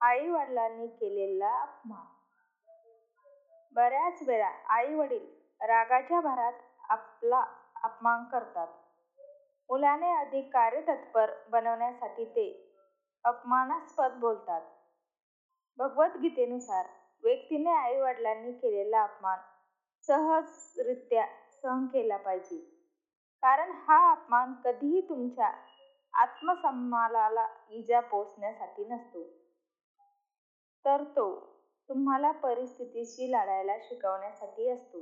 आई वडिलांनी केलेला अपमान. बऱ्याच वेळा आई वडील रागाच्या भरात आपला अपमान करतात. मुलाने अधिक कार्यतत्पर बनवण्यासाठी ते अपमानास्पद बोलतात. भगवद्गीतेनुसार व्यक्तीने आई वडिलांनी केलेला अपमान सहजरित्या सहन केला पाहिजे. कारण हा अपमान कधीही तुमच्या आत्मसन्मानाला इजा पोचण्यासाठी नसतो. तर तो तुम्हाला परिस्थितीशी लढायला शिकवण्यासाठी असतो.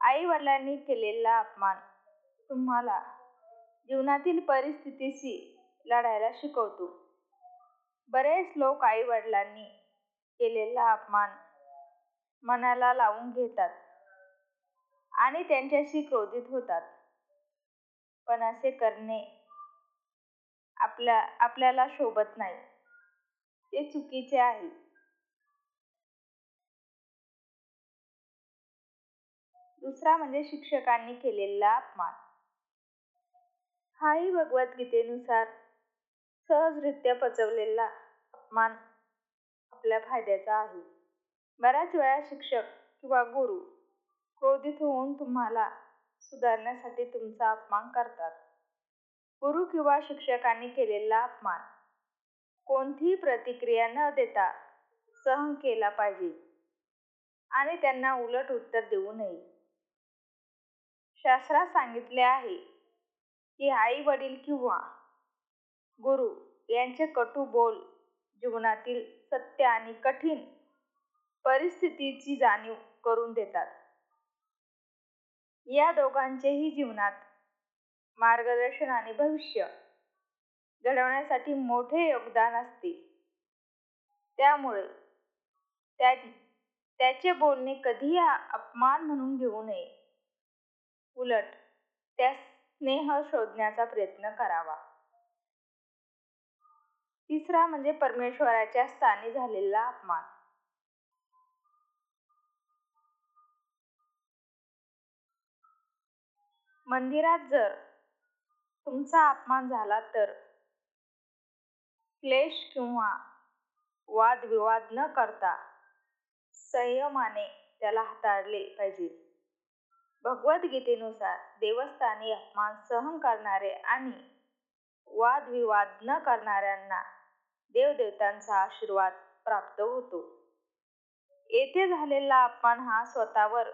आई वडिलांनी केलेला अपमान तुम्हाला जीवनातील परिस्थितीशी लढायला शिकवतो. बरेच लोक आई वडिलांनी केलेला अपमान मनाला लावून घेतात आणि त्यांच्याशी क्रोधित होतात. पण असे करणे आपल्या आपल्याला शोभत नाही. ते चुकीचे आहे. दुसरा म्हणजे शिक्षकांनी केलेला अपमान. हाही भगवद्गीतेनुसार सहजरित्या पचवलेला अपमान आपल्या फायद्याचा आहे. बऱ्याच वेळा शिक्षक किंवा गुरु क्रोधित होऊन तुम्हाला सुधारण्यासाठी तुमचा अपमान करतात. गुरु किंवा शिक्षकांनी केलेला अपमान कोणतीही प्रतिक्रिया न देता सहन केला पाहिजे. आणि त्यांना उलट उत्तर देऊ नये. शास्त्रात सांगितले आहे की आई वडील किंवा गुरु यांचे कटू बोल जीवनातील सत्य आणि कठीण परिस्थितीची जाणीव करून देतात. या दोघांचेही जीवनात मार्गदर्शन आणि भविष्य घडवण्यासाठी मोठे योगदान असते. त्यामुळे त्याचे बोलणे कधीही अपमान म्हणून घेऊ नये. उलट त्यास स्नेह शोधण्याचा प्रयत्न करावा. तिसरा म्हणजे परमेश्वराच्या स्थानी झालेला अपमान. मंदिरात जर तुमचा अपमान झाला तर क्लेश किंवा वादविवाद न करता संयमाने त्याला हाताळले पाहिजे. भगवद्गीतेनुसार देवस्थानी अपमान सहन करणारे आणि वादविवाद न करणाऱ्यांना देवदेवतांचा आशीर्वाद प्राप्त होतो. येथे झालेला अपमान हा स्वतःवर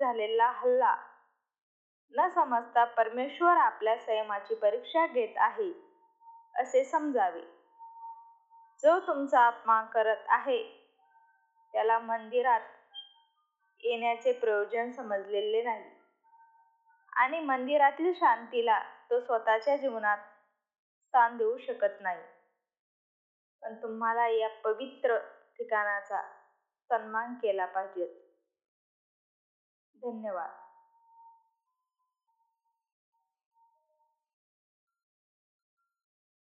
झालेला हल्ला न समजता परमेश्वर आपल्या संयमाची परीक्षा घेत आहे असे समजावे. जो तुमचा अपमान करत आहे त्याला मंदिरात येण्याचे प्रयोजन समजलेले नाही. आणि मंदिरातील शांतीला तो स्वतःच्या जीवनात स्थान देऊ शकत नाही. पण तुम्हाला या पवित्र ठिकाणाचा सन्मान केला पाहिजे. धन्यवाद.